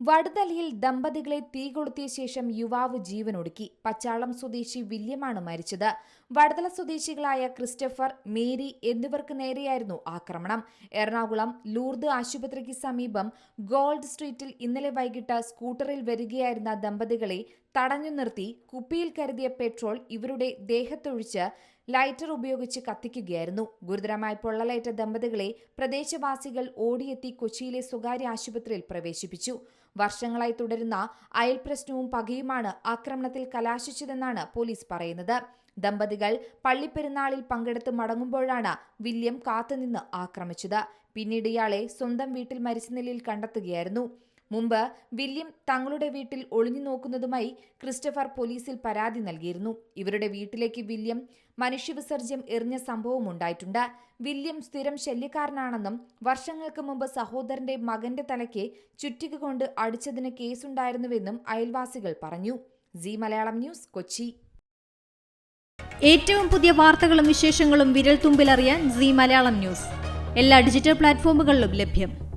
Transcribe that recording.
വടുതലയിൽ ദമ്പതികളെ തീ കൊളുത്തിയ ശേഷം യുവാവ് ജീവനൊടുക്കി. പച്ചാളം സ്വദേശി വില്യമാണ് മരിച്ചത്. വടുതല സ്വദേശികളായ ക്രിസ്റ്റഫർ മേരി എന്നിവർക്ക് നേരെയായിരുന്നു ആക്രമണം. എറണാകുളം ലൂർദ് ആശുപത്രിക്ക് സമീപം ഗോൾഡ് സ്ട്രീറ്റിൽ ഇന്നലെ വൈകിട്ട് സ്കൂട്ടറിൽ വരികയായിരുന്ന ദമ്പതികളെ തടഞ്ഞു നിർത്തി. കുപ്പിയിൽ കരുതിയ പെട്രോൾ ഇവരുടെ ദേഹത്തൊഴിച്ച് ലൈറ്റർ ഉപയോഗിച്ച് കത്തിക്കുകയായിരുന്നു. ഗുരുതരമായി പൊള്ളലേറ്റ ദമ്പതികളെ പ്രദേശവാസികൾ ഓടിയെത്തി കൊച്ചിയിലെ സ്വകാര്യ ആശുപത്രിയിൽ പ്രവേശിപ്പിച്ചു. വർഷങ്ങളായി തുടരുന്ന അയൽ പ്രശ്നവും പകയുമാണ് ആക്രമണത്തിൽ കലാശിച്ചതെന്നാണ് പോലീസ് പറയുന്നത്. ദമ്പതികൾ പള്ളിപ്പെരുന്നാളിൽ പങ്കെടുത്ത് മടങ്ങുമ്പോഴാണ് വില്യം കാത്തുനിന്ന് ആക്രമിച്ചത്. പിന്നീട് ഇയാളെ സ്വന്തം വീട്ടിൽ മരിച്ച നിലയിൽ കണ്ടെത്തുകയായിരുന്നു. മുമ്പ് വില്യം തങ്ങളുടെ വീട്ടിൽ ഒളിഞ്ഞു നോക്കുന്നതുമായി ക്രിസ്റ്റഫർ പോലീസിൽ പരാതി നൽകിയിരുന്നു. ഇവരുടെ വീട്ടിലേക്ക് വില്യം മനുഷ്യവിസർജ്യം എറിഞ്ഞ സംഭവം ഉണ്ടായിട്ടുണ്ട്. വില്യം സ്ഥിരം ശല്യക്കാരനാണെന്നും വർഷങ്ങൾക്ക് മുമ്പ് സഹോദരന്റെ മകന്റെ തലയ്ക്ക് ചുറ്റിക കൊണ്ട് അടിച്ചതിന് കേസുണ്ടായിരുന്നുവെന്നും അയൽവാസികൾ പറഞ്ഞു. Zee Malayalam news Kochi. ഏറ്റവും പുതിയ വാർത്തകളും വിശേഷങ്ങളും വിരൽ തുമ്പിലറിയാൻ സി മലയാളം ന്യൂസ്. എല്ലാ ഡിജിറ്റൽ പ്ലാറ്റ്ഫോമുകളിലും ലഭ്യം.